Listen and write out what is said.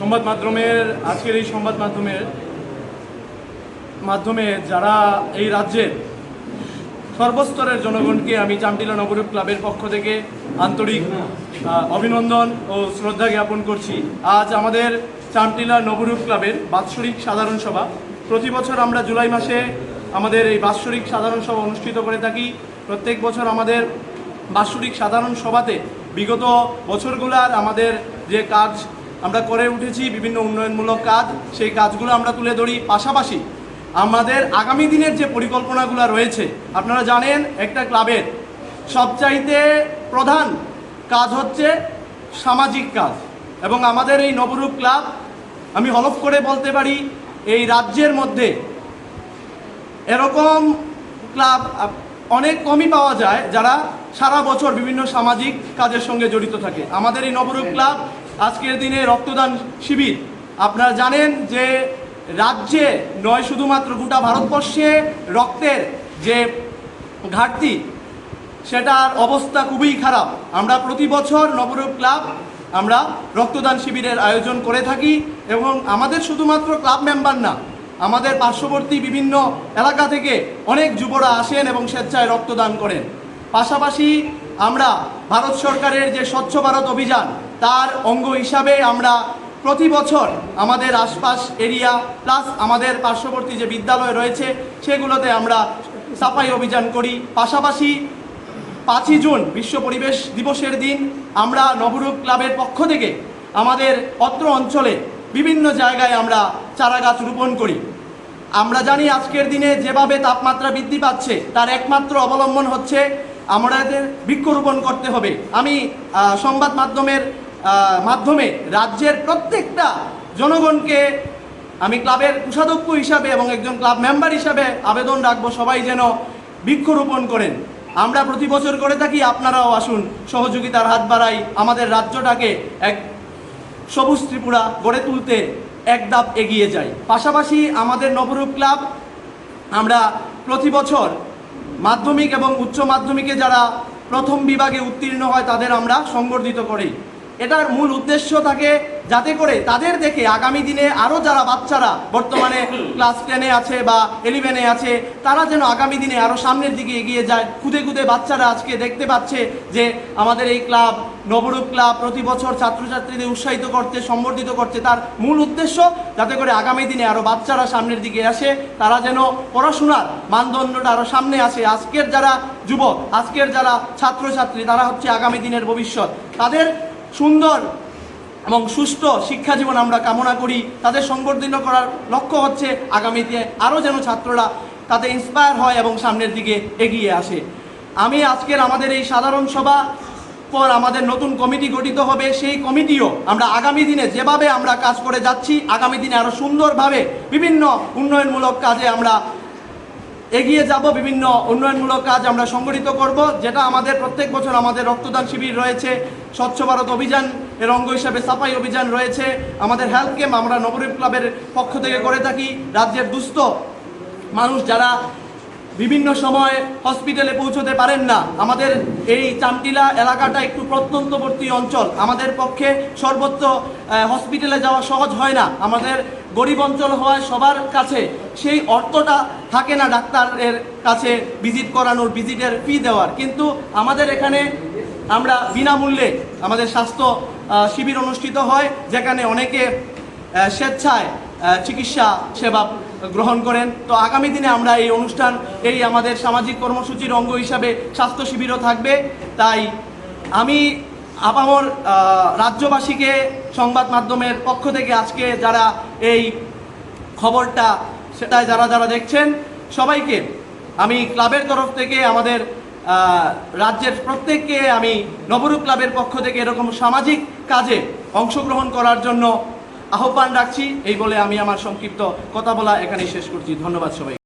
সংবাদ মাধ্যমের, আজকের এই সংবাদ মাধ্যমের, মাধ্যমে যারা এই রাজ্যের সর্বস্তরের জনগণকে আমি চামটিলা নবরূপ ক্লাবের পক্ষ থেকে আন্তরিক অভিনন্দন ও শ্রদ্ধা জ্ঞাপন করছি। আজ আমাদের চামটিলা নবরূপ ক্লাবের বাৎসরিক সাধারণ সভা। প্রতি বছর আমরা জুলাই মাসে আমাদের এই বাৎসরিক সাধারণ সভা অনুষ্ঠিত করে থাকি। প্রত্যেক বছর আমাদের বাৎসরিক সাধারণ সভাতে বিগত বছরগুলার আমাদের যে কাজ আমরা করে উঠেছি বিভিন্ন উন্নয়নমূলক কাজ সেই কাজগুলো আমরা তুলে ধরি। পাশাপাশি আমাদের আগামী দিনের যে পরিকল্পনাগুলো রয়েছে আপনারা জানেন একটা ক্লাবের সবচাইতে প্রধান কাজ হচ্ছে সামাজিক কাজ। এবং আমাদের এই নবরূপ ক্লাব আমি হলফ করে বলতে পারি এই রাজ্যের মধ্যে এরকম ক্লাব অনেক কমই পাওয়া যায় যারা সারা বছর বিভিন্ন সামাজিক কাজের সঙ্গে জড়িত থাকে। আমাদের এই নবরূপ ক্লাব আজকের দিনে রক্তদান শিবির। আপনারা জানেন যে রাজ্যে নয় শুধুমাত্র গোটা ভারতবর্ষে রক্তের যে ঘাটতি, সেটার অবস্থা খুবই খারাপ। আমরা প্রতি বছর নবরূপ ক্লাব আমরা রক্তদান শিবিরের আয়োজন করে থাকি এবং আমাদের শুধুমাত্র ক্লাব মেম্বার না, আমাদের পার্শ্ববর্তী বিভিন্ন এলাকা থেকে অনেক যুবরা আসেন এবং স্বেচ্ছায় রক্তদান করেন। পাশাপাশি আমরা ভারত সরকারের যে স্বচ্ছ ভারত অভিযান তার অঙ্গ হিসাবে আমরা প্রতি বছর আমাদের আশপাশ এরিয়া প্লাস আমাদের পার্শ্ববর্তী যে বিদ্যালয় রয়েছে, সেগুলোতে আমরা সাফাই অভিযান করি। পাশাপাশি পাঁচই জুন বিশ্ব পরিবেশ দিবসের দিন আমরা নবরূপ ক্লাবের পক্ষ থেকে আমাদের অত্র অঞ্চলে বিভিন্ন জায়গায় আমরা চারা গাছ রোপণ করি। আমরা জানি আজকের দিনে যেভাবে তাপমাত্রা বৃদ্ধি পাচ্ছে, তার একমাত্র অবলম্বন হচ্ছে আমাদের বৃক্ষরোপণ করতে হবে। আমি সংবাদ মাধ্যমের মাধ্যমে রাজ্যের প্রত্যেকটা জনগণকে আমি ক্লাবের কোষাধ্যক্ষ হিসাবে এবং একজন ক্লাব মেম্বার হিসাবে আবেদন রাখব, সবাই যেন বৃক্ষরোপণ করেন। আমরা প্রতি বছর করে থাকি, আপনারাও আসুন, সহযোগিতার হাত বাড়াই, আমাদের রাজ্যটাকে এক সবুজ ত্রিপুরা গড়ে তুলতে এক ধাপ এগিয়ে যাই। পাশাপাশি আমাদের নবরূপ ক্লাব, আমরা প্রতি বছর মাধ্যমিক এবং উচ্চ মাধ্যমিকে যারা প্রথম বিভাগে উত্তীর্ণ হয়, তাদের আমরা সংবর্ধিত করি। এটার মূল উদ্দেশ্য থাকে যাতে করে তাদের দেখে আগামী দিনে আরও যারা বাচ্চারা বর্তমানে ক্লাস টেনে আছে বা ইলেভেনে আছে তারা যেন আগামী দিনে আরও সামনের দিকে এগিয়ে যায়। খুদে খুদে বাচ্চারা আজকে দেখতে পাচ্ছে যে আমাদের এই ক্লাব নবরূপ ক্লাব প্রতি বছর ছাত্রছাত্রীদের উৎসাহিত করতে সম্বর্ধিত করছে তার মূল উদ্দেশ্য যাতে করে আগামী দিনে আরও বাচ্চারা সামনের দিকে আসে তারা যেন পড়াশোনার মানদণ্ডটা আরও সামনে আসে। আজকের যারা যুবক আজকের যারা ছাত্রছাত্রী তারা হচ্ছে আগামী দিনের ভবিষ্যৎ। তাদের সুন্দর এবং সুস্থ শিক্ষা জীবন আমরা কামনা করি। তাদের সংবর্ধিত করার লক্ষ্য হচ্ছে আগামীতে আরও যেন ছাত্ররা তাতে ইন্সপায়ার হয় এবং সামনের দিকে এগিয়ে আসে। আমি আজকের আমাদের এই সাধারণ সভা পর আমাদের নতুন কমিটি গঠিত হবে। সেই কমিটিও আমরা আগামী দিনে যেভাবে আমরা কাজ করে যাচ্ছি, আগামী দিনে আরও সুন্দরভাবে বিভিন্ন উন্নয়নমূলক কাজে আমরা এগিয়ে যাব, বিভিন্ন উন্নয়নমূলক কাজ আমরা সংগঠিত করব, যেটা আমাদের প্রত্যেক বছর আমাদের রক্তদান শিবির রয়েছে, স্বচ্ছ ভারত অভিযান এর অঙ্গ হিসাবে সাফাই অভিযান রয়েছে, আমাদের হেলথ ক্যাম্প আমরা নবরূপ ক্লাবের পক্ষ থেকে করে থাকি, রাজ্যের দুস্থ মানুষ যারা বিভিন্ন সময় হসপিটালে পৌঁছতে পারেন না। আমাদের এই চামটিলা এলাকাটা একটু প্রত্যন্তবর্তী অঞ্চল। আমাদের পক্ষে সর্বত্র হসপিটালে যাওয়া সহজ হয় না। আমাদের গরিব অঞ্চল হওয়ায় সবার কাছে সেই অর্থটা থাকে না ডাক্তারের কাছে ভিজিট করানোর ভিজিটের ফি দেওয়ার। কিন্তু আমাদের এখানে আমরা বিনামূল্যে আমাদের স্বাস্থ্য শিবির অনুষ্ঠিত হয়, যেখানে অনেকে স্বেচ্ছায় চিকিৎসা সেবা গ্রহণ করেন। তো আগামী দিনে আমরা এই অনুষ্ঠান, এই আমাদের সামাজিক কর্মসূচির অঙ্গ হিসাবে স্বাস্থ্য শিবিরও থাকবে। তাই আমি আপামর রাজ্যবাসীকে সংবাদ মাধ্যমের পক্ষ থেকে আজকে যারা এই খবরটা সেটাই যারা যারা দেখছেন, সবাইকে আমি ক্লাবের তরফ থেকে, আমাদের রাজ্যের প্রত্যেককে আমি নবরূপ ক্লাবের পক্ষ থেকে এরকম সামাজিক কাজে অংশগ্রহণ করার জন্য আহ্বান রাখছি এই বলে আমি আমার সংক্ষিপ্ত কথা বলা এখানেই শেষ করছি। ধন্যবাদ সবাই